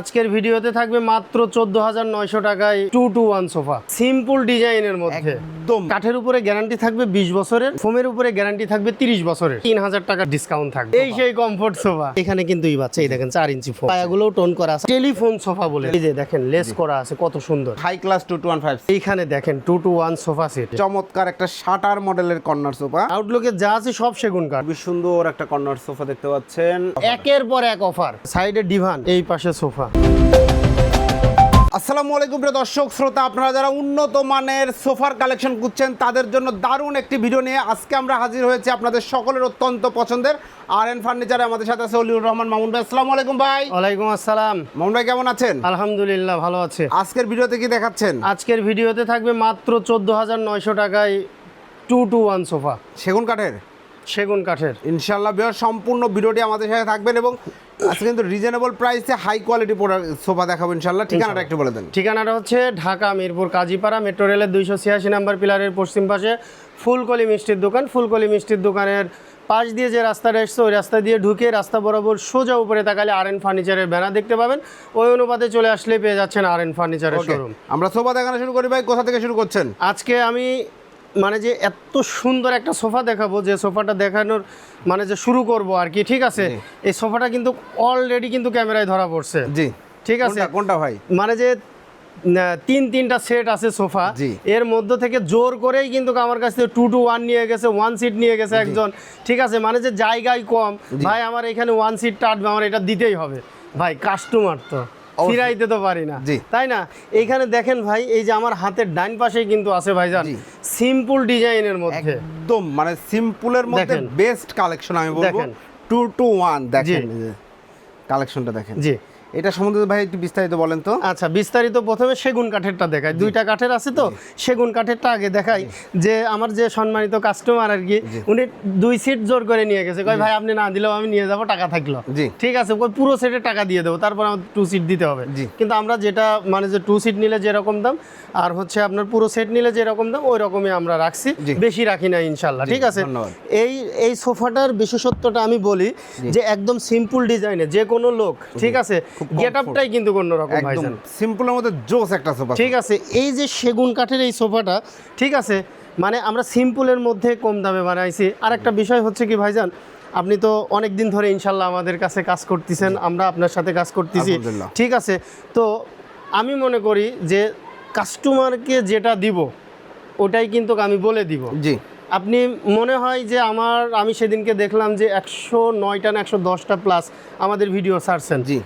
আজকের ভিডিওতে থাকবে মাত্র চোদ্দ হাজার নয়শো টাকায় two two one sofa. Simple ডিজাইনের মধ্যে। একদম। কাঠের উপরে গ্যারান্টি থাকবে বিশ বছরের ফোমের উপরে গ্যারান্টি থাকবে তিরিশ বছরের। তিন হাজার টাকা ডিসকাউন্ট থাকবে এই সেই কমফোর্ট সোফা। এখানে কিন্তু এই বাচ্চা এই দেখেন চার ইঞ্চি ফোম পায়াগুলোও টোন করা আছে। টেলিফোন সোফা বলে। এই যে দেখেন লেস করা আছে কত সুন্দর। High class two two one five এইখানে দেখেন two two one sofa set চমৎকার একটা শাটার মডেলের কর্নার সোফা। আউটলুকে যা আছে সব সেগুন কাঠ। খুবই সুন্দর একটা কর্নার সোফা দেখতে পাচ্ছেন। একের পর এক অফার সাইডে ডিভান এই পাশে সোফা। আসসালামু আলাইকুম প্রিয় দর্শক শ্রোতা আপনারা যারা উন্নত মানের সোফার কালেকশন খুঁজছেন তাদের জন্য দারুণ একটি ভিডিও নিয়ে আজকে আমরা হাজির হয়েছি আপনাদের সকলের অত্যন্ত পছন্দের আর এন ফার্নিচারে আমাদের সাথে আছে অলিউর রহমান। মামুন ভাই আসসালামু আলাইকুম ভাই। ওয়ালাইকুম আসসালাম। মামুন ভাই কেমন আছেন? আলহামদুলিল্লাহ ভালো আছে। আজকের ভিডিওতে কি দেখাচ্ছেন? আজকের ভিডিওতে থাকবে মাত্র চোদ্দ হাজার নয়শো টাকায় টু টু ওয়ান সোফা সেগুন কাঠের? সেগুন কাঠের। ইনশাল্লাহ বের সম্পূর্ণ ভিডিওটি আমাদের সাথে থাকবেন এবং আজকে কিন্তু রিজনেবল প্রাইসে হাই কোয়ালিটি প্রোডাক্ট সোফা দেখাবো ইনশাল্লাহ ঠিকানাটা একটু বলে দেন। ঠিকানাটা হচ্ছে ঢাকা মিরপুর কাজীপাড়া মেট্রো রেলের দুইশো ছিয়াশি নাম্বার পিলারের পশ্চিম পাশে ফুলকলি মিষ্টির দোকান। ফুলকলি মিষ্টির দোকানের পাশ দিয়ে যে রাস্তাটা এসছে ওই রাস্তা দিয়ে ঢুকে রাস্তা বরাবর সোজা উপরে তাকালে আর এন ফার্নিচারের ব্যানার দেখতে পাবেন। ওই অনুপাতে চলে আসলে পেয়ে যাচ্ছেন আর এন ফার্নিচারের শোরুম আমরা সোফা দেখানো শুরু করি ভাই কোথা থেকে শুরু করছেন? আজকে আমি মানে যে এত সুন্দর একটা সোফা দেখাবো যে সোফাটা দেখানোর মানে যে শুরু করব আর কি ঠিক আছে? এই সোফাটা কিন্তু অলরেডি কিন্তু ক্যামেরায় ধরা পড়ছে। জি। ঠিক আছে? কোনটা ভাই? মানে যে তিন তিনটা সেট আছে সোফা। এর মধ্য থেকে জোর করেই কিন্তু আমার কাছ থেকে টু টু ওয়ান নিয়ে গেছে ওয়ান সিট নিয়ে গেছে একজন। ঠিক আছে? মানে যে জায়গায় কম ভাই আমার এখানে ওয়ান সিট আটবে আমার এটা দিতেই হবে। ভাই কাস্টমার তো। ফিরাইতে তো পারি না জি। তাই না এইখানে দেখেন ভাই এই যে আমার হাতের ডাইন পাশেই কিন্তু আছে ভাইজান। সিম্পল ডিজাইনের মধ্যে একদম মানে সিম্পলের মধ্যে বেস্ট কালেকশন আমি বলব। টু টু ওয়ান দেখেন। কালেকশনটা দেখেন জি এটা সম্বন্ধে ভাই একটু বিস্তারিত বলেন তো। আচ্ছা বিস্তারিত প্রথমে সেগুন কাঠেরটা দেখাই। দুইটা কাঠের আছে তো? সেগুন কাঠেরটা আগে দেখাই। যে আমার যে সম্মানিত কাস্টমার আর কি উনি দুই সিট জোর করে নিয়ে গেছে। কয় ভাই আপনি না দিলেও আমি নিয়ে যাব টাকা থাকল। জি। ঠিক আছে কই পুরো সেটে টাকা দিয়ে দেবো তারপর আমার টু সিট দিতে হবে। জি। কিন্তু আমরা যেটা মানে যে টু সিট নিলে যেরকম দাম আর হচ্ছে আপনার পুরো সেট নিলে যেরকম দাম ওই রকমই আমরা রাখছি। বেশি রাখি না ইনশাল্লাহ। ঠিক আছে। এই এই সোফাটার বিশেষত্বটা আমি বলি যে একদম সিম্পল ডিজাইনে যে কোনো লোক ঠিক আছে গেট আপটাই কিন্তু কোনো রকম একদম সিম্পলের মধ্যে জোস একটা সোফা ঠিক আছে এই যে সেগুন কাঠের এই সোফাটা ঠিক আছে মানে আমরা সিম্পলের মধ্যে কম দামে বানাইছি। আর একটা বিষয় হচ্ছে কি ভাইজান আপনি তো অনেক দিন ধরে ইনশাল্লাহ আমাদের কাছে কাজ করতেছেন আমরা আপনার সাথে কাজ করতেছি। ঠিক আছে তো আমি মনে করি যে কাস্টমারকে যেটা দিব ওটাই কিন্তু আমি বলে দিব। জি। আপনি মনে হয় যে আমার আমি সেদিনকে দেখলাম যে একশো নয়টা না একশো দশটা প্লাস আমাদের ভিডিও ছাড়ছেন। জি।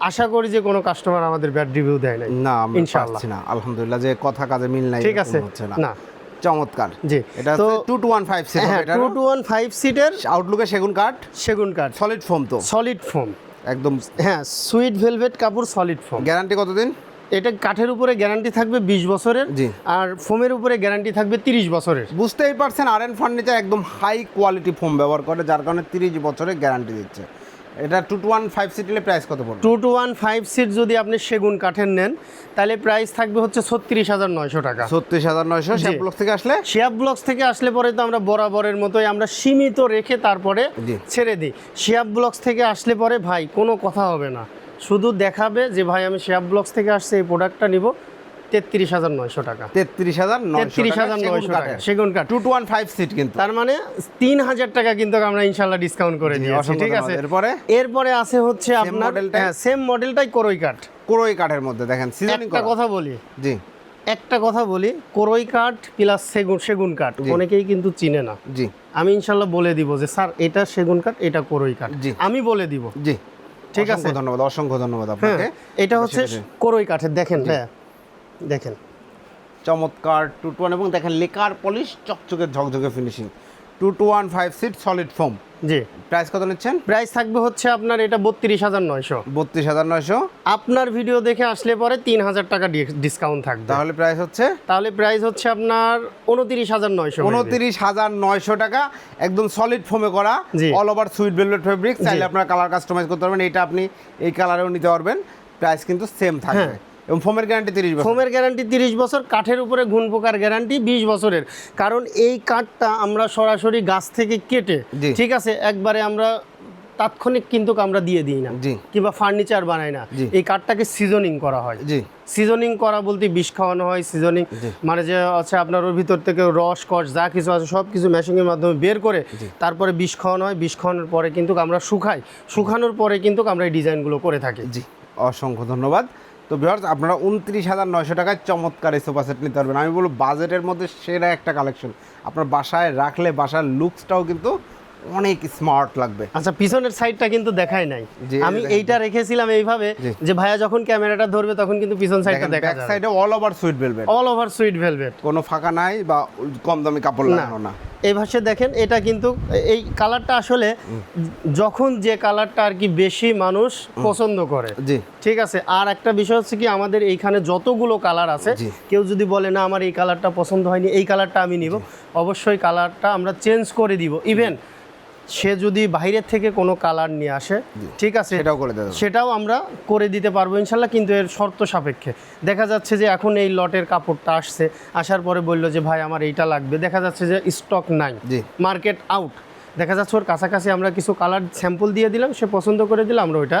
আশা করি যে কোনো কাস্টমার আমাদের ব্যাড রিভিউ দেয় নাই। না আমরা ইনশাআল্লাহ। না আলহামদুলিল্লাহ যে কথা কাজে মিল নাই ঠিক আছে। হচ্ছে না। না। চমৎকার। জি। এটা তো টু টু ওয়ান ফাইভ হ্যাঁ টু টু ওয়ান ফাইভ সিটের আউটলুকে সেগুন কাঠ। সেগুন কাঠ। সলিড ফোম তো। সলিড ফোম একদম। হ্যাঁ সুইট ভেলভেট কাপড় সলিড ফোম গ্যারান্টি কতদিন? এটা কাঠের উপরে গ্যারান্টি থাকবে বিশ বছরের। জি। আর ফোমের উপরে গ্যারান্টি থাকবে তিরিশ বছরের। বুঝতেই পারছেন আর এন ফার্নিচার একদম হাই কোয়ালিটি ফোম ব্যবহার করে যার কারণে তিরিশ বছরের গ্যারান্টি দিচ্ছে। এটা টু টু ওয়ান ফাইভ সিটিলে প্রাইস কত পড়বে? Two two one five seat যদি আপনি সেগুন কাঠের নেন তাহলে প্রাইস থাকবে হচ্ছে ছত্রিশ হাজার নয়শো টাকা। ছত্রিশ হাজার নয়শো জি। শ্যাম্পলক থেকে আসলে? শিয়াব ব্লকস থেকে আসলে পরে তো আমরা বরাবরের মতোই আমরা সীমিত রেখে তারপরে। ছেড়ে দিই। শিয়াব ব্লকস থেকে আসলে পরে ভাই কোনো কথা হবে না। শুধু দেখাবে যে ভাই আমি শিয়াব ব্লকস থেকে আসছে এই প্রোডাক্টটা নিব। তেত্রিশ হাজার নয়শো টাকা। তেত্রিশ হাজার তেত্রিশ হাজার নয়শো টাকা সেগুন কাঠ। Two two one five seat কিন্তু। তার মানে তিন হাজার টাকা কিন্তু আমরা ইনশাল্লাহ ডিসকাউন্ট করে দিয়েছি ঠিক আছে। এরপরে? এরপরে আছে হচ্ছে আপনার? হ্যাঁ সেম মডেলটাই করই কাঠ। কোরই কাঠের মধ্যে দেখেন সিজনিং একটা কথা বলি। জি। একটা কথা বলি করই কাঠ প্লাস সেগুন সেগুন কাঠ অনেকেই কিন্তু চিনে না। জি। আমি ইনশাল্লাহ বলে দিব যে স্যার এটা সেগুন কাঠ এটা করই কাঠ। জি। আমি বলে দিব। জি। ঠিক আছে। ধন্যবাদ অসংখ্য ধন্যবাদ হ্যাঁ আপনাকে। এটা হচ্ছে। করই কাঠের। দেখেন হ্যাঁ দেখেন। চমৎকার টু টু ওয়ান এবং দেখেন লেকার পলিশ চকচকে ঝকঝকে finishing two two one five seat solid foam জি। প্রাইস কত নিচ্ছেন? প্রাইস থাকবে হচ্ছে আপনার এটা বত্রিশ হাজার নয়শো। বত্রিশ হাজার নয়শো। আপনার ভিডিও দেখে আসলে পরে তিন হাজার টাকা ডিসকাউন্ট থাকবে। তাহলে প্রাইস হচ্ছে? তাহলে প্রাইস হচ্ছে আপনার উনত্রিশ হাজার নয়শো উনত্রিশ হাজার নয়শো টাকা একদম সলিড ফোমে করা। All over sweet velvet fabric চাইলে আপনার কালার কাস্টমাইজ করতে পারবেন এটা আপনি এই কালারেও নিতে পারবেন। প্রাইস কিন্তু সেম থাকবে। হ্যাঁ। এবং ফোমের গ্যারান্টি তিরিশ বছর। ফোমের গ্যারান্টি তিরিশ বছর কাঠের উপরে ঘুন পোকার গ্যারান্টি বিশ বছরের। কারণ এই কাঠটা আমরা সরাসরি গাছ থেকে কেটে। ঠিক আছে একবারে আমরা তাৎক্ষণিক কিন্তু আমরা দিয়ে দিই না। কিংবা ফার্নিচার বানাই না। এই কাঠটাকে সিজনিং করা হয়। সিজনিং করা বলতে বিষ খাওয়ানো হয় সিজনিং মানে যে হচ্ছে আপনার ওর ভিতর থেকে রস কষ যা কিছু আছে সব কিছু মেশিংয়ের মাধ্যমে বের করে তারপরে বিষ খাওয়ানো হয়। বিষ খাওয়ানোর পরে কিন্তু আমরা শুকাই। শুকানোর পরে কিন্তু আমরা এই ডিজাইনগুলো করে থাকি। জি অসংখ্য ধন্যবাদ। তো ভিউয়ার্স আপনারা উনত্রিশ হাজার নয়শো টাকায় চমৎকার এই সোফা সেট নিতে পারবেন। আমি বলব বাজেটের মধ্যে সেরা একটা কালেকশন। আপনার বাসায় রাখলে বাসার লুকসটাও কিন্তু অনেক স্মার্ট লাগবে। আচ্ছা পিছনের সাইডটা কিন্তু দেখাই নাই। আমি এইটা রেখেছিলাম এইভাবে যে ভাইয়া যখন ক্যামেরাটা ধরবে তখন কিন্তু পিছন সাইডটা দেখা ব্যাক সাইডে all over sweet velvet all over sweet velvet কোনো ফাঁকা নাই বা কম দামি কাপড় লাগানো না। এই ভাষে দেখেন এটা কিন্তু এই কালারটা আসলে যখন যে কালারটা আর কি বেশি মানুষ পছন্দ করে। জি। ঠিক আছে? আর একটা বিষয় হচ্ছে কি আমাদের এইখানে যতগুলো কালার আছে কেউ যদি বলে না আমার এই কালারটা পছন্দ হয়নি এই কালারটা আমি নিব। অবশ্যই কালারটা আমরা চেঞ্জ করে দিব। ইভেন সে যদি বাইরের থেকে কোনো কালার নিয়ে আসে ঠিক আছে সেটাও করে দেবো সেটাও আমরা করে দিতে পারব ইনশাল্লাহ কিন্তু এর শর্ত সাপেক্ষে। দেখা যাচ্ছে যে এখন এই লটের কাপড়টা আসছে আসার পরে বলল যে ভাই আমার এইটা লাগবে। দেখা যাচ্ছে যে স্টক নাই মার্কেট আউট দেখা যাচ্ছে ওর কাছাকাছি আমরা কিছু কালার স্যাম্পল দিয়ে দিলাম সে পছন্দ করে দিলাম আমরা ওইটা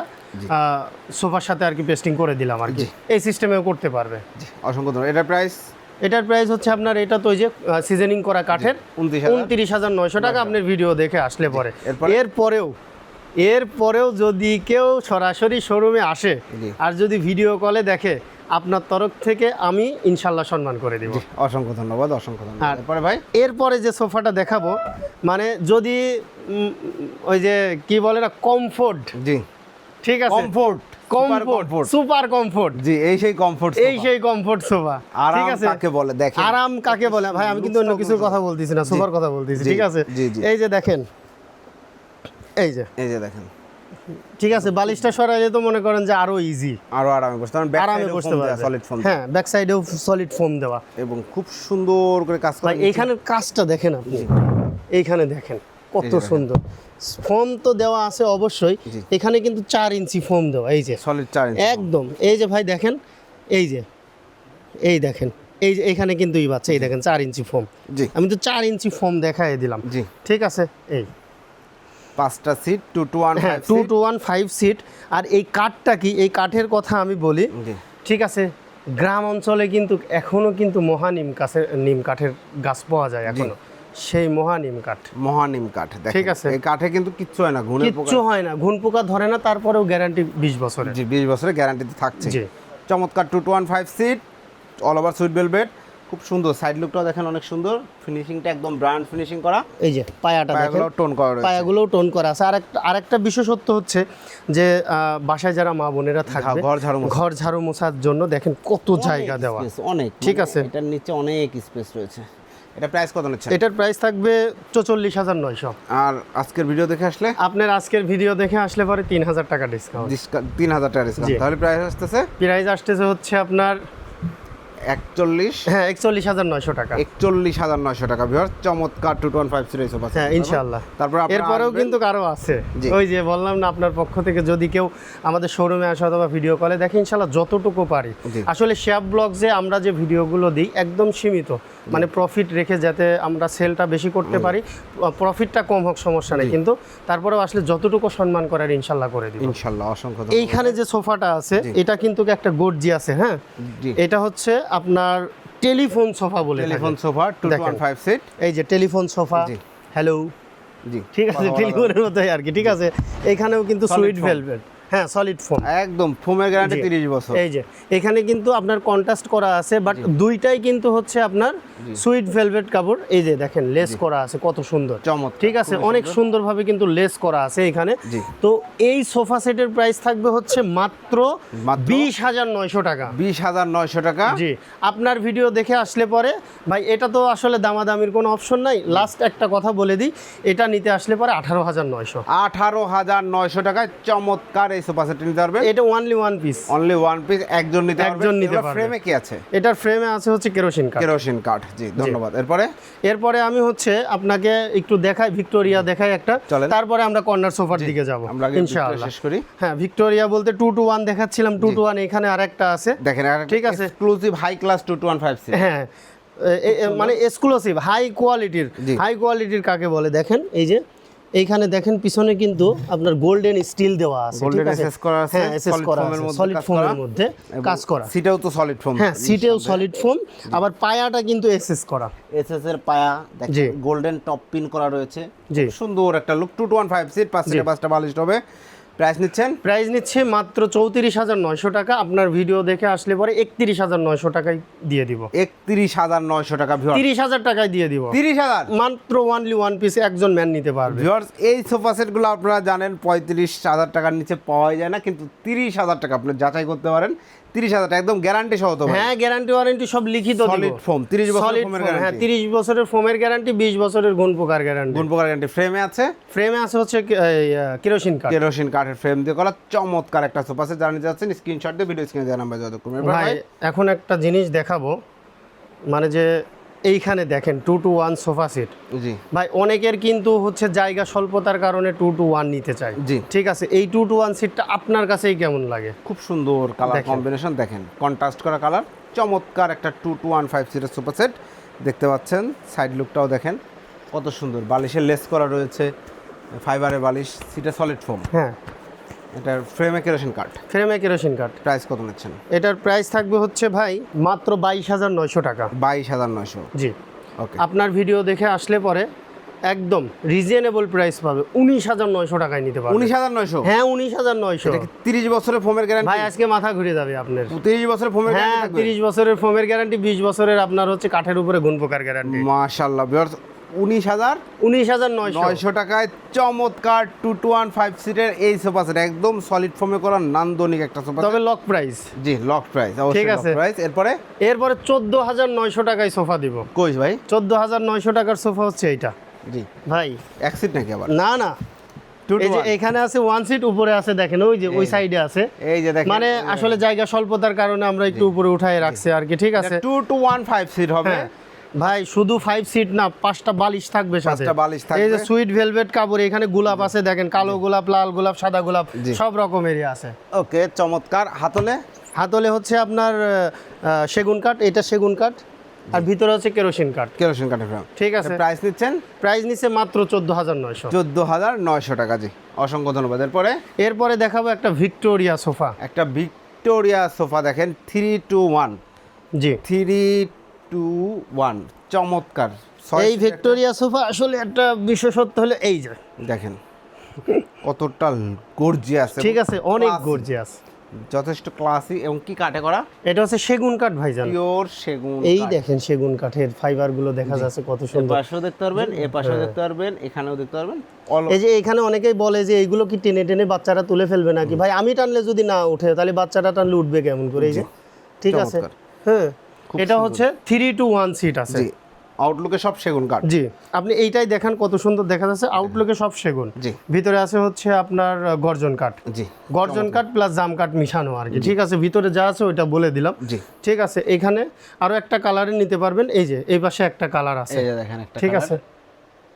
সোফার সাথে আর কি পেস্টিং করে দিলাম আর কি। এই সিস্টেমেও করতে পারবে। অসংখ্য ধন্যবাদ। এটার প্রাইস এটার প্রাইস হচ্ছে আপনার এটা তো ওই যে সিজনিং করা কাঠের উনত্রিশ হাজার। নয়শো টাকা আপনার ভিডিও দেখে আসলে পরে। এরপরে? এরপরেও এরপরেও যদি কেউ সরাসরি শোরুমে আসে আর যদি ভিডিও কলে দেখে আপনার তরফ থেকে আমি ইনশাল্লাহ সম্মান করে দিব। অসংখ্য ধন্যবাদ অসংখ্য ধন্যবাদ। এরপরে ভাই? এরপরে যে সোফাটা দেখাবো মানে যদি ওই যে কি বলে না কমফোর্ট জি। ঠিক আছে? কমফোর্ট কমফোর্ট সুপার কমফোর্ট জি এই সেই কমফোর্ট এই সেই কমফোর্ট সোফা ঠিক আছে? কাকে বলে? দেখেন। আরাম কাকে বলে? ভাই আমি কিন্তু অন্য কিছুর কথা বলতেছি না সোফার কথা বলতেছি ঠিক আছে। এই যে দেখেন। এই যে। এই যে দেখেন। ঠিক আছে বালিশটা সরাইলে তো মনে করেন যে আরও ইজি আরও আরামে বসতে পারেন। আরামে বসতে পারবে। সলিড ফোম হ্যাঁ ব্যাক সাইডেও সলিড ফোম দেওয়া। এবং খুব সুন্দর করে কাজ করা ভাই এইখানের কাজটা দেখেন আপনি। এইখানে দেখেন। কত সুন্দর। ফোম তো দেওয়া আছে অবশ্যই। এখানে কিন্তু চার ইঞ্চি ফোম দেওয়া এই যে। সলিড চার একদম। এই যে ভাই দেখেন এই যে এই দেখেন এই যে এখানে কিন্তু ই বাচ্চা এই দেখেন চার ইঞ্চি ফোম। আমি তো চার ইঞ্চি ফোম দেখাই দিলাম। জি। ঠিক আছে? এই। পাঁচটা সিট টু টু ওয়ান হ্যাঁ two two one five seat আর এই কাঠটা কি? এই কাঠের কথা আমি বলি। ঠিক আছে? গ্রাম অঞ্চলে কিন্তু এখনও কিন্তু মহানিম গাছের নিম কাঠের গাছ পাওয়া যায় এখনও। সেই মহানিম কাঠ। মহানিম কাঠ দেখেন। ঠিক আছে। এই কাঠে কিন্তু কিচ্ছু হয় না ঘুনে কিচ্ছু হয় না ঘুন পোকা ধরে না তারপরেও গ্যারান্টি বিশ বছরের। জি বিশ বছরের গ্যারান্টিতে থাকছে জি। চমৎকার two two one five seat all over sweet velvet খুব সুন্দর। সাইড লুকটাও দেখেন অনেক সুন্দর। ফিনিশিংটা একদম ব্র্যান্ড ফিনিশিং করা। এই যে পায়াটা দেখেন। পায়াগুলো টোন করা রয়েছে। পায়াগুলোও টোন করা আছে। আরেকটা আরেকটা বিশেষত্ব হচ্ছে যে বাসায় যারা মা বোনেরা থাকবে ঘর ঝাড়ু ঘর ঝাড়ু মোছার জন্য দেখেন কত জায়গা দেওয়া। অনেক। ঠিক আছে। এটার নিচে অনেক স্পেস রয়েছে। এটা প্রাইস কত হচ্ছে এটার প্রাইস থাকবে চৌচল্লিশ হাজার নয়শো। আর আজকের ভিডিও দেখে আসলে? আপনার আজকের ভিডিও দেখে আসলে পরে তিন হাজার টাকা ডিসকাউন্ট তিন হাজার টাকা ডিসকাউন্ট তাহলে প্রাইস আসতেছে? প্রাইস আসতেছে হচ্ছে আপনার একচল্লিশ? হ্যাঁ একচল্লিশ হাজার নয়শো টাকা। একচল্লিশ হাজার নয়শো টাকা ভিওর চমৎকার টু ফাইভ সিরিজ হ্যাঁ ইনশাল্লাহ তারপর এরপরেও কিন্তু কারও আছে। ওই যে বললাম না আপনার পক্ষ থেকে যদি কেউ আমাদের শোরুমে আসে অথবা ভিডিও কলে দেখে ইনশাল্লাহ যতটুকু পারি। আসলে শেয়ার আমরা যে ভিডিওগুলো দিই একদম সীমিত। মানে প্রফিট রেখে যাতে আমরা সেলটা বেশি করতে পারি প্রফিটটা কম হোক সমস্যা নেই। কিন্তু তারপরেও আসলে যতটুকু সম্মান করার ইনশাল্লাহ করে দিব। ইনশাল্লাহ অসংখ্য। এইখানে যে সোফাটা আছে এটা কিন্তু একটা গর্জি আছে হ্যাঁ? এটা হচ্ছে আপনার টেলিফোন সোফা বলে telephone. Sofa two five seat এই যে টেলিফোন সোফা। জি। হ্যালো জি। ঠিক আছে টেলিফোনের মতোই আর কি ঠিক আছে। এখানেও কিন্তু সুইট ভেলভেট হ্যাঁ সলিড ফোম একদম ফোমের গ্যারান্টি জি। তিরিশ বছর। এই যে এখানে কিন্তু আপনার কন্ট্রাস্ট করা আছে বাট দুইটাই কিন্তু হচ্ছে আপনার সুইট ভেলভেট কাপড়। এই যে দেখেন লেস করা আছে কত সুন্দর। চমৎকার ঠিক আছে অনেক সুন্দরভাবে কিন্তু লেস করা আছে এখানে। তো এই সোফা সেটের প্রাইস থাকবে হচ্ছে মাত্র মাত্র? বিশ হাজার নয়শো টাকা। বিশ হাজার নয়শো টাকা। জি আপনার ভিডিও দেখে আসলে পরে ভাই এটা তো আসলে দামাদামির কোনো অপশন নাই। লাস্ট একটা কথা বলে দিই এটা নিতে আসলে পরে আঠারো হাজার নয়শো। আঠারো হাজার নয়শো টাকায় চমৎকার এই সোফা সেট নিতে এটা only one piece only one piece একজন নিতে একজন নিতে পারবে। ফ্রেমে কি আছে? এটার ফ্রেমে আছে হচ্ছে কেরোসিন কাঠ কেরোসিন কাঠ জি ধন্যবাদ। এরপরে? এরপরে আমি হচ্ছে আপনাকে একটু দেখাই ভিক্টোরিয়া দেখাই একটা। তারপরে আমরা কর্নার সোফার দিকে যাব আমরা ইনশাআল্লাহ। শেষ করি। হ্যাঁ ভিক্টোরিয়া বলতে টু টু ওয়ান দেখাচ্ছিলাম টু টু ওয়ান এখানে আরেকটা আছে। দেখেন ঠিক আছে। Exclusive high class two two one five six হ্যাঁ এ- এ- মানে এক্সক্লুসিভ হাই কোয়ালিটির হাই কোয়ালিটির কাকে বলে? দেখেন এই যে। এইখানে দেখেন পিছনে কিন্তু আপনার গোল্ডেন স্টিল দেওয়া আছে গোল্ডেন এসএস করা আছে, হ্যাঁ এসএস করা আছে সলিড ফোমের। মধ্যে কাজ করা সিটাও তো সলিড ফোম হ্যাঁ সিটেও সলিড ফোম আবার পায়াটা কিন্তু এসএস করা। এসএস এর পায়া দেখেন গোল্ডেন টপ পিন করা রয়েছে। সুন্দর একটা look two two one five seat পাঁচ পাঁচটা বালিশ হবে। প্রাইস নিচ্ছেন? প্রাইস নিচ্ছে মাত্র চৌত্রিশ হাজার নয়শো টাকা। আপনার ভিডিও দেখে আসলে পরে একত্রিশ হাজার নয়শো টাকায় দিয়ে দিব। একত্রিশ হাজার নয়শো টাকা তিরিশ হাজার টাকায় দিয়ে দিব। তিরিশ হাজার? মাত্র ওয়ানলি ওয়ান পিস একজন ম্যান নিতে পারবে। ভিউয়ার্স এই সোফা সেটগুলো আপনারা জানেন পঁয়ত্রিশ হাজার টাকার নিচে পাওয়া যায় না কিন্তু তিরিশ হাজার টাকা আপনি যাচাই করতে পারেন। তিরিশ হাজার টাকা একদম গ্যারান্টি সহ তো হ্যাঁ গ্যারান্টি ওয়ারেন্টি সব লিখিত সলিড ফোম 30 বছরের ফোমের হ্যাঁ। তিরিশ বছরের ফোমের গ্যারান্টি বিশ বছরের গুণ পোকার গ্যারান্টি গুণ প্রকার গ্যারান্টি ফ্রেমে আছে? ফ্রেমে আছে হচ্ছে কেরোসিন কাঠ কেরোসিন কাঠের ফ্রেম দিয়ে করা। চমৎকার একটা সোফা সেট জানিয়ে যাচ্ছেন স্ক্রিনশট দিয়ে ভিডিও স্ক্রিনে দেওয়া নাম্বার যত ভাই। এখন একটা জিনিস দেখাবো। মানে যে এইখানে দেখেন two two one sofa set জি। ভাই অনেকের কিন্তু হচ্ছে জায়গা স্বল্পতার কারণে টু টু ওয়ান নিতে চায়। জি। ঠিক আছে এই টু টু ওয়ান সিটটা আপনার কাছেই কেমন লাগে? খুব সুন্দর কালার। কম্বিনেশন দেখেন কন্ট্রাস্ট করা কালার চমৎকার একটা টু টু ওয়ান ফাইভ সিটের সোফা সেট দেখতে পাচ্ছেন সাইড লুকটাও দেখেন কত সুন্দর। বালিশের লেস করা রয়েছে ফাইবারের বালিশ সিটে সলিড ফোম হ্যাঁ। এটার ফ্রেমে কেরোসিন কাঠ ফ্রেমে কেরোসিন কাঠ প্রাইস কত নিচ্ছেন? এটার প্রাইস থাকবে হচ্ছে ভাই মাত্র বাইশ হাজার নয়শো টাকা। বাইশ হাজার নয়শো। জি। ওকে আপনার ভিডিও দেখে আসলে পরে একদম রিজনেবল প্রাইস পাবে। উনিশ হাজার নয়শো টাকায় নিতে পারবে। উনিশ হাজার নয়শো? হ্যাঁ উনিশ হাজার নয়শো। তিরিশ বছরের ফোমের গ্যারান্টি ভাই আজকে মাথা ঘুরে যাবে আপনার। তিরিশ বছরের ফোমের হ্যাঁ তিরিশ বছরের ফোমের গ্যারান্টি বিশ বছরের আপনার হচ্ছে কাঠের উপরে গুণ পোকার গ্যারান্টি মাশাল্লাহ উনিশ হাজার উনিশ হাজার নয়শো। টাকায় চমৎকার টু টু ওয়ান ফাইভ সিটের এই সোফা সেট একদম সলিড ফোমে করা নান্দনিক একটা সোফা তবে লক প্রাইস জি লক প্রাইস ঠিক আছে। প্রাইস এরপরে? এরপরে চোদ্দ হাজার নয়শো টাকায় সোফা দিব। ভাই? চোদ্দ হাজার নয়শো টাকার সোফা হচ্ছে এইটা। জি। ভাই। এক সিট নাকি আবার? না না। এই যে এখানে আছে ওয়ান সিট উপরে আছে দেখেন ওই যে ওই সাইডে আছে। এই যে দেখেন। মানে আসলে জায়গা স্বল্পতার কারণে আমরা একটু উপরে উঠাই রাখছি আর কি ঠিক আছে? Two two one five seat হবে। হ্যাঁ। ভাই শুধু ফাইভ সিট না পাঁচটা বালিশ থাকবে পাঁচটা বালিশ থাকবে। এই যে সুইট ভেলভেট কাপড় এখানে গোলাপ আছে দেখেন কালো গোলাপ লাল গোলাপ সাদা গোলাপ। সব রকমেরই আছে। ওকে চমৎকার। হাতলে? হাতলে হচ্ছে আপনার সেগুন কাঠ এটা সেগুন কাঠ আর ভিতরে হচ্ছে কেরোসিন কাঠ। কেরোসিন কাঠের ফ্রেম। ঠিক আছে। প্রাইস নিচ্ছেন? প্রাইস নিচ্ছে মাত্র চোদ্দ হাজার নয়শো। চোদ্দ হাজার নয়শো টাকা জি। অসংখ্য ধন্যবাদ। এরপরে? এরপরে দেখাবো একটা ভিক্টোরিয়া সোফা। একটা ভিক্টোরিয়া সোফা দেখেন থ্রি টু ওয়ান জি। থ্রি টু ওয়ান চমৎকার। এই ভিক্টোরিয়া সোফা আসলে একটা বিশেষত্ব হলো এই যে। দেখেন কতটা গর্জিয়াস ঠিক আছে অনেক গর্জিয়াস যথেষ্ট ক্লাসি এবং কি কাটে করা? এটা হচ্ছে সেগুন কাঠ ভাইজান। পিওর সেগুন এই দেখেন সেগুন কাঠের ফাইবারগুলো দেখা যাচ্ছে কত সুন্দর। পাশেও দেখতে পারবেন এ পাশেও দেখতে পারবেন এখানেও দেখতে পারবেন। এই যে এখানে অনেকেই বলে যে এইগুলো কি টেনে টেনে বাচ্চারা তুলে ফেলবে নাকি? ভাই আমি টানলে যদি না উঠে তাহলে বাচ্চাটা টানলে উঠবে কেমন করে? এই যে ঠিক আছে। হ্যাঁ। এটা হচ্ছে থ্রি টু ওয়ান সিট আছে। আউটলুকে সব সেগুন কাঠ। জি আপনি এইটাই দেখেন কত সুন্দর দেখা যাচ্ছে। আউটলুকে সব সেগুন। জি। ভিতরে আছে হচ্ছে আপনার গর্জন কাঠ। জি গর্জন কাঠ প্লাস জাম কাঠ মিশানো আর কি। ঠিক আছে ভিতরে যা আছে ওইটা বলে দিলাম। জি। ঠিক আছে এখানে আরও একটা কালারে নিতে পারবেন। এই যে এই পাশে একটা কালার আছে। এই যে দেখেন একটা ঠিক আছে।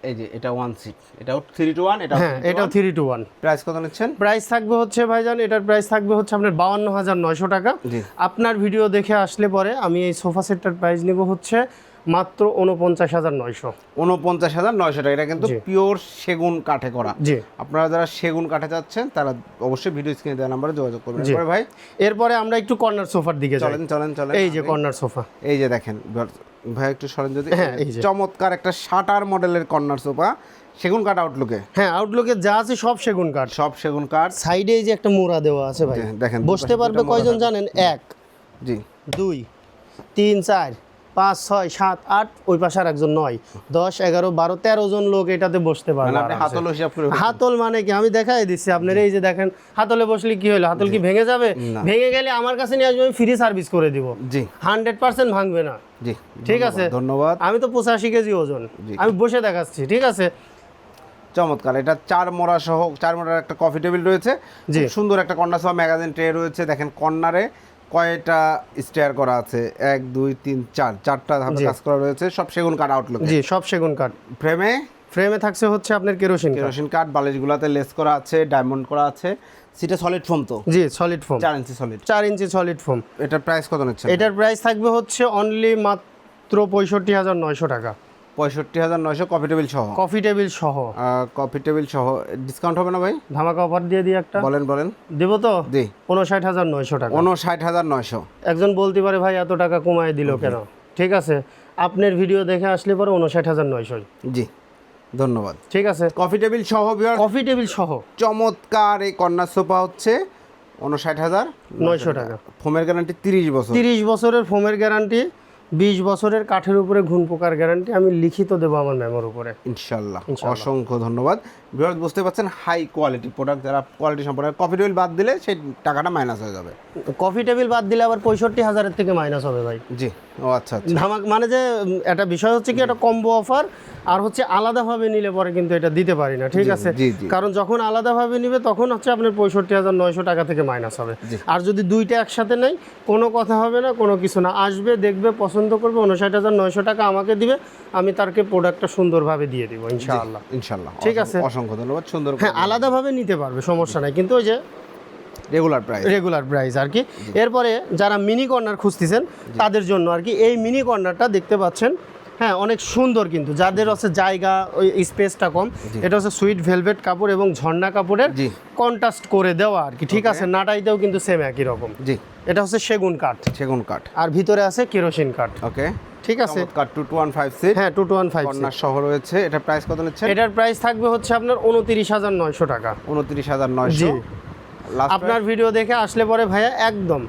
এই যে এটা ওয়ান সিট এটাও থ্রি টু ওয়ান এটা হ্যাঁ এটাও থ্রি টু ওয়ান প্রাইস কত নিচ্ছেন? প্রাইস থাকবে হচ্ছে ভাইজান এটার প্রাইস থাকবে হচ্ছে আপনার বাউান্ন হাজার নয়শো টাকা। আপনার ভিডিও দেখে আসলে পরে আমি এই সোফা সেটটার প্রাইস নেব হচ্ছে মাত্র উনপঞ্চাশ হাজার নয়শো। উনপঞ্চাশ হাজার নয়শো টাকা। এটা কিন্তু পিওর সেগুন কাঠে করা। জি। আপনারা যারা সেগুন কাঠে যাচ্ছেন তারা অবশ্যই ভিডিও স্ক্রিনে দেওয়া নাম্বারে যোগাযোগ করবেন। এরপরে ভাই? এরপরে আমরা একটু কর্নার সোফার দিকে চলেন চলেন চলেন। এই যে কর্নার সোফা এই যে দেখেন ভাই একটু সরেন যদি। হ্যাঁ, চমৎকার একটা শাটার মডেলের কর্নার সোফা সেগুন কাঠ আউটলুকে হ্যাঁ আউটলুকে যা আছে সব সেগুন কাঠ। সব সেগুন কাঠ। সাইডে এই যে একটা মোড়া দেওয়া আছে ভাই। দেখেন, বসতে পারবে কয়জন জানেন? এক জি। দুই তিন চার। পাঁচ ছয় সাত আট ওই পাশে আর একজন নয়। দশ এগারো বারো তেরো জন লোক এটাতে বসতে পারবে মানে হাতল মানে কি? আমি দেখাই দিচ্ছি। আপনার এই যে দেখেন হাতলে বসলে কি হলো? হাতল কি ভেঙে যাবে? ভেঙে গেলে আমার কাছে নিয়ে আসবে আমি ফ্রি সার্ভিস করে দিব। জি। হান্ড্রেড পার্সেন্ট ভাঙবে না। জি ঠিক আছে? ধন্যবাদ আমি তো পঁচাশি কেজি ওজন। আমি বসে দেখাচ্ছি ঠিক আছে? চমৎকার এটা চার মোড়া সহ চার মোড়ার একটা কফি টেবিল রয়েছে। সুন্দর একটা কর্নার সহ ম্যাগাজিন ট্রে রয়েছে। দেখেন কর্নারে কয়টা স্টেয়ার করা আছে? এক দুই তিন চার। চারটা ধাপে কাজ করা রয়েছে সব সেগুন কাঠ আউটলুক জি সব সেগুন কাঠ ফ্রেমে ফ্রেমে থাকছে হচ্ছে আপনার কেরোসিন। কেরোসিন কাঠ বালিশগুলাতে লেস করা আছে ডায়মন্ড করা আছে। সিটে সলিড ফোম তো? জি সলিড ফোম চার ইঞ্চি সলিড চার ইঞ্চি সলিড ফোম এটার প্রাইস কত নিচ্ছে এটার প্রাইস থাকবে হচ্ছে অনলি মাত্র পঁয়ষট্টি হাজার নয়শো টাকা। পঁয়ষট্টি হাজার নয়শো কফি টেবিল সহ। কফি টেবিল সহ। কফি টেবিল সহ। ডিসকাউন্ট হবে না ভাই? ধামাকা অফার দিয়ে দিই একটা। বলেন বলেন। দেবো তো? জি। উনষাট হাজার নয়শো টাকা। উনষাট হাজার নয়শো। একজন বলতে পারে ভাই এত টাকা কমায় দিল কেন? ঠিক আছে। আপনার ভিডিও দেখে আসলে পরে উনষাট হাজার নয়শো জি। ধন্যবাদ। ঠিক আছে। কফি টেবিল সহ কফি টেবিল সহ। চমৎকার এই কর্নার সোফা হচ্ছে উনষাট হাজার নয়শো টাকা। ফোমের গ্যারান্টি তিরিশ বছর। তিরিশ বছরের ফোমের গ্যারান্টি বিশ বছরের কাঠের উপরে ঘুন পোকার গ্যারান্টি আমি লিখিত দেবো আমার ম্যামের উপরে। ইনশাল্লাহ। অসংখ্য ধন্যবাদ। বিহার বুঝতে পারছেন হাই কোয়ালিটি প্রোডাক্ট যারা কোয়ালিটি সম্পর্কে কফি টেবিল বাদ দিলে সেই টাকাটা মাইনাস হয়ে যাবে। কফি টেবিল বাদ দিলে আবার পঁয়ষট্টি হাজারের থেকে মাইনাস হবে ভাই। জি ও আচ্ছা আচ্ছা। ধামাক মানে যে একটা বিষয় হচ্ছে কি একটা কম্বো অফার আর হচ্ছে আলাদাভাবে নিলে পরে কিন্তু এটা দিতে পারি না ঠিক আছে। কারণ যখন আলাদাভাবে নিবে তখন হচ্ছে আপনার পঁয়ষট্টি হাজার নয়শো টাকা থেকে মাইনাস হবে। আর যদি দুইটা একসাথে নেই কোনো কথা হবে না কোনো কিছু না। আসবে দেখবে পছন্দ করবে উনষাট হাজার নয়শো টাকা আমাকে দিবে আমি তারকে প্রোডাক্টটা সুন্দরভাবে দিয়ে দিব ইনশাআল্লাহ। ইনশাল্লাহ ঠিক আছে। অসংখ্য ধন্যবাদ সুন্দর হ্যাঁ আলাদাভাবে নিতে পারবে সমস্যা নাই। কিন্তু ওই যে রেগুলার প্রাইস রেগুলার প্রাইস আর কি। এরপরে যারা মিনি কর্নার খুঁজতেছেন তাদের জন্য আর কি এই মিনি কর্নারটা দেখতে পাচ্ছেন হ্যাঁ অনেক সুন্দর কিন্তু। যাদের হচ্ছে জায়গা ওই স্পেসটা কম এটা হচ্ছে সুইট ভেলভেট কাপড় এবং ঝর্ণা কাপড়ের। কন্ট্রাস্ট করে দেওয়া আর কি। ঠিক আছে নাটাইতেও কিন্তু সেম একই রকম। জি। এটা হচ্ছে সেগুন কাঠ। সেগুন কাঠ। আর ভিতরে আছে কেরোসিন কাঠ। ওকে ঠিক আছে। চমৎকার two two one five six হ্যাঁ two two one five corner সহ রয়েছে। এটা প্রাইস কত নিচ্ছেন? এটার প্রাইস থাকবে হচ্ছে আপনার উনতিরিশ হাজার নয়শো টাকা। উনত্রিশ হাজার নয়শো। জি। লাস্ট আপনার ভিডিও দেখে আসলে পরে ভাইয়া একদম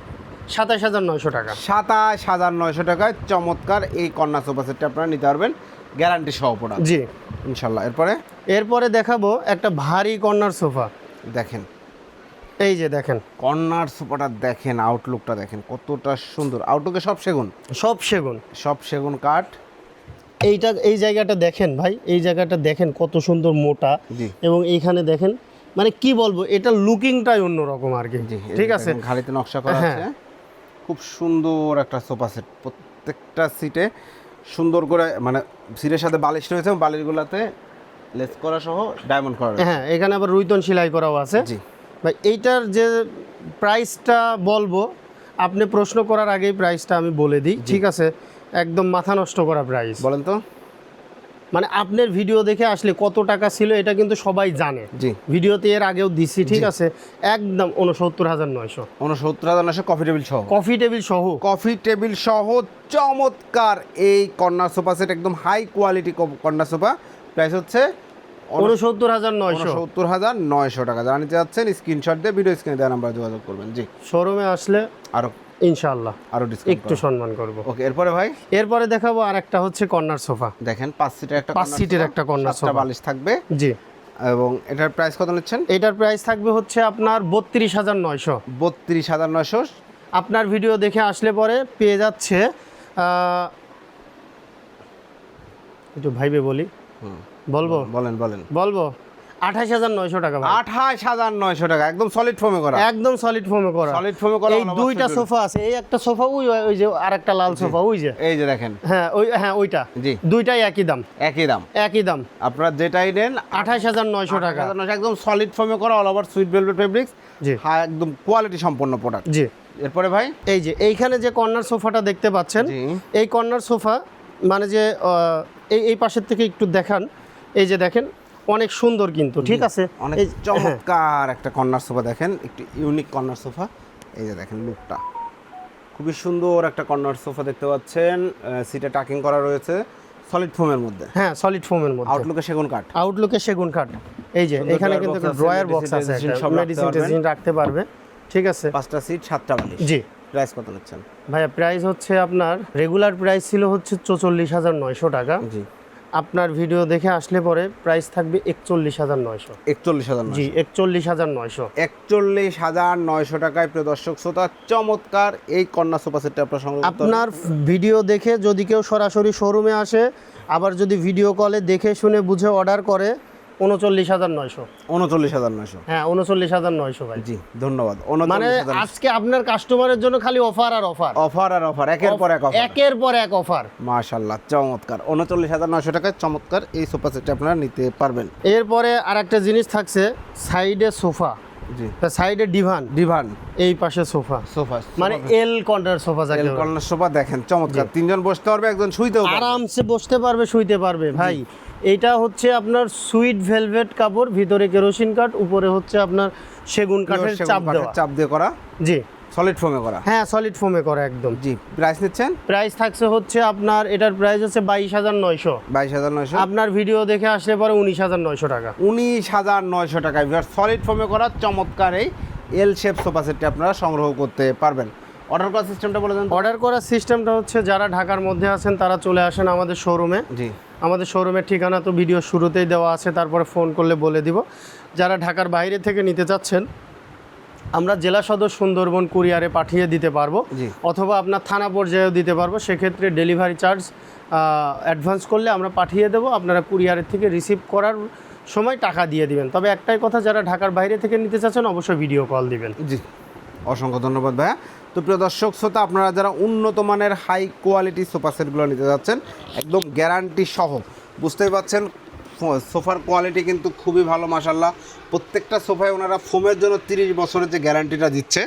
সাতাশ হাজার নয়শো টাকা। সাতাশ হাজার নয়শো টাকায় চমৎকার এই কন্যা সোফা সেটটা আপনারা নিতে পারবেন। গ্যারান্টি সহ প্রোডাক্ট জি। ইনশাল্লাহ। এরপরে? এরপরে দেখাবো একটা ভারী কর্নার সোফা। দেখেন। এই যে দেখেন। কর্নার সোফাটা দেখেন আউটলুকটা দেখেন কতটা সুন্দর। আউটলুকে সব সেগুন? সব সেগুন। সব সেগুন কাঠ? এইটা এই জায়গাটা দেখেন ভাই এই জায়গাটা দেখেন কত সুন্দর মোটা। এবং এইখানে দেখেন মানে কি বলব এটা লুকিংটাই অন্যরকম আর কি। ঠিক আছে? খালিতে নকশা করা হ্যাঁ। আছে। খুব সুন্দর একটা সোফা সেট। প্রত্যেকটা সিটে সুন্দর করে মানে সিটের সাথে বালিশ রয়েছে বালিশগুলোতে লেস করা সহ ডায়মন্ড করা হ্যাঁ এখানে আবার রুইতন সেলাই করাও আছে। জি। ভাই এইটার যে প্রাইসটা বলব আপনি প্রশ্ন করার আগেই প্রাইসটা আমি বলে দিই ঠিক আছে? একদম মাথা নষ্ট করা প্রাইস বলেন তো। মানে আপনার ভিডিও দেখে আসলে কত টাকা ছিল এটা কিন্তু সবাই জানে। জি। ভিডিওতে এর আগেও দিছি ঠিক আছে? একদম উনসত্তর হাজার নয়শো। উনসত্তর হাজার নশো কফি টেবিল সহ। কফি টেবিল সহ। কফি টেবিল সহ চমৎকার এই কর্নার সোফা সেট একদম high quality corner sofa price হচ্ছে উনসত্তর হাজার নয়শো। সত্তর হাজার নয়শো টাকা। যারা নিতে যাচ্ছেন স্ক্রিনশট দিয়ে ভিডিও স্ক্রিনে দেওয়া নাম্বার যোগাযোগ করবেন। জি। শোরুমে আসলে আরও ইনশাল্লাহ আরও একটু সম্মান করব। ওকে এরপরে ভাই? এরপরে দেখাবো আর একটা হচ্ছে কর্নার সোফা। দেখেন পাঁচ সিটের একটা পাঁচ সিটের একটা সাতটা sofa। বালিশ থাকবে। জি। এবং এটার প্রাইস কত নিচ্ছেন? এটার প্রাইস থাকবে হচ্ছে আপনার বত্রিশ হাজার নয়শো। বত্রিশ হাজার নয়শো। আপনার ভিডিও দেখে আসলে পরে পেয়ে যাচ্ছে একটু ভাইবে বলি। বলব? বলেন বলেন। বলব? আঠাশ হাজার নয়শো টাকা আঠাশ হাজার নয়শো টাকা একদম সলিড ফোমে করা। একদম সলিড ফোমে করা। সলিড ফোমে করা এই দুইটা সোফা আছে এই একটা সোফা ওই ওই যে আর একটা লাল সোফা ওই যে। এই যে দেখেন। হ্যাঁ ওই হ্যাঁ ওইটা। জি। দুইটাই একই দাম। একই দাম। একই দাম। আপনারা যেটাই নেন আঠাশ হাজার নয়শো টাকা। 28,900 একদম সলিড ফোমে করা all over sweet velvet fabrics জি। হ্যাঁ একদম কোয়ালিটি সম্পন্ন প্রোডাক্ট জি। এরপরে ভাই? এই যে এইখানে যে কর্নার সোফাটা দেখতে পাচ্ছেন এই কর্নার সোফা মানে যে এই এই পাশের থেকে একটু দেখান। এই যে দেখেন অনেক সুন্দর কিন্তু ঠিক আছে? অনেক চমৎকার একটা কর্নার সোফা দেখেন একটু ইউনিক কর্নার সোফা। এই যে দেখেন লুকটা। খুবই সুন্দর একটা কর্নার সোফা দেখতে পাচ্ছেন সিটে টাকিং করা রয়েছে সলিড ফোমের মধ্যে। হ্যাঁ সলিড ফোমের মধ্যে। আউটলুকে সেগুন কাঠ। আউটলুকে সেগুন কাঠ। এই যে এখানে কিন্তু ড্রয়ার বক্স আছে সব মেডিসিন। টেডিসিন রাখতে পারবে ঠিক আছে? পাঁচটা সিট সাতটা বালিশ। জি। প্রাইস কত নিচ্ছেন? ভাইয়া প্রাইস হচ্ছে আপনার রেগুলার প্রাইস ছিল হচ্ছে চৌচল্লিশ হাজার নয়শো টাকা। জি। আপনার ভিডিও দেখে আসলে পরে প্রাইস থাকবে একচল্লিশ হাজার নয়শো। একচল্লিশ হাজার জি একচল্লিশ হাজার নয়শো। একচল্লিশ হাজার নয়শো টাকায় প্রিয় দর্শক শ্রোতা চমৎকার এই কন্যা সোফা সেটটা আপনার সঙ্গে আপনার ভিডিও দেখে যদি কেউ সরাসরি শোরুমে আসে আবার যদি ভিডিও কলে দেখে শুনে বুঝে অর্ডার করে উনচল্লিশ হাজার নয়শো। উনচল্লিশ হাজার নয়শো। হ্যাঁ উনচল্লিশ হাজার নয়শো ভাই। জি ধন্যবাদ। মানে আজকে আপনার কাস্টমারের জন্য খালি অফার আর অফার অফার আর অফার একের পর এক অফার একের পর এক অফার মাশাল্লাহ চমৎকার। উনচল্লিশ হাজার নয়শো টাকায় চমৎকার এই সোফা সেটটা আপনারা নিতে পারবেন। এরপরে আর একটা জিনিস থাকছে সাইডে সোফা জি। সাইডে ডিভান ডিভান এই পাশে সোফা সোফা মানে এল কর্নার সোফা যাকে এল কর্নার সোফা দেখেন চমৎকার। তিনজন বসতে পারবে একজন শুইতেও আরামসে বসতে পারবে শুইতে পারবে ভাই। এটা হচ্ছে আপনার সুইট ভেলভেট কাপড় ভিতরে কেরোসিন কাঠ উপরে হচ্ছে আপনার সেগুন কাঠের চাপ দেওয়া। চাপ দিয়ে করা? জি। সলিড ফোমে করা? হ্যাঁ সলিড ফোমে করা একদম। জি প্রাইস নিচ্ছেন? প্রাইস থাকছে হচ্ছে আপনার এটার প্রাইস হচ্ছে বাইশ হাজার নয়শো। বাইশ হাজার নয়শো? আপনার ভিডিও দেখে আসলে পরে উনিশ হাজার নয়শো টাকা। উনিশ হাজার নয়শো টাকায় সলিড ফোমে করা চমৎকার এই এল শেপ সোফা সেটটি আপনারা সংগ্রহ করতে পারবেন। অর্ডার করার সিস্টেমটা বলে দেন অর্ডার করার সিস্টেমটা হচ্ছে যারা ঢাকার মধ্যে আছেন তারা চলে আসেন আমাদের শোরুমে জি। আমাদের শোরুমের ঠিকানা তো ভিডিও শুরুতেই দেওয়া আছে তারপরে ফোন করলে বলে দিব। যারা ঢাকার বাইরে থেকে নিতে চাচ্ছেন আমরা জেলা সদর সুন্দরবন কুরিয়ারে পাঠিয়ে দিতে পারব জি। অথবা আপনার থানা পর্যায়েও দিতে পারব। সেক্ষেত্রে ডেলিভারি চার্জ অ্যাডভান্স করলে আমরা পাঠিয়ে দেবো। আপনারা কুরিয়ারের থেকে রিসিভ করার সময় টাকা দিয়ে দিবেন। তবে একটাই কথা যারা ঢাকার বাইরে থেকে নিতে চাচ্ছেন অবশ্যই ভিডিও কল দিবেন। জি। অসংখ্য ধন্যবাদ ভাইয়া। তো প্রিয় দর্শক, শ্রোতা, আপনারা যারা উন্নত মানের হাই কোয়ালিটি সোফা সেটগুলো নিতে যাচ্ছেন, একদম গ্যারান্টি সহ, বুঝতেই পারছেন সোফার কোয়ালিটি কিন্তু খুবই ভালো মাসাল্লাহ প্রত্যেকটা সোফায় ওনারা ফোমের জন্য তিরিশ বছরের যে গ্যারান্টিটা দিচ্ছে,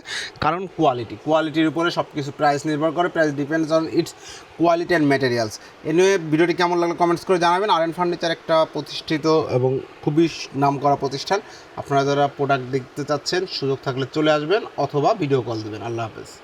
কারণ কোয়ালিটি কোয়ালিটির উপরে সব কিছু প্রাইস নির্ভর করে price depends on its quality and materials anyway ভিডিওটি কেমন লাগল কমেন্টস করে জানাবেন। আর এন্ড ফার্নিচার একটা প্রতিষ্ঠিত এবং খুবই নাম করা প্রতিষ্ঠান। আপনারা যারা প্রোডাক্ট দেখতে চাচ্ছেন, সুযোগ থাকলে চলে আসবেন অথবা ভিডিও কল দেবেন। আল্লাহ হাফেজ।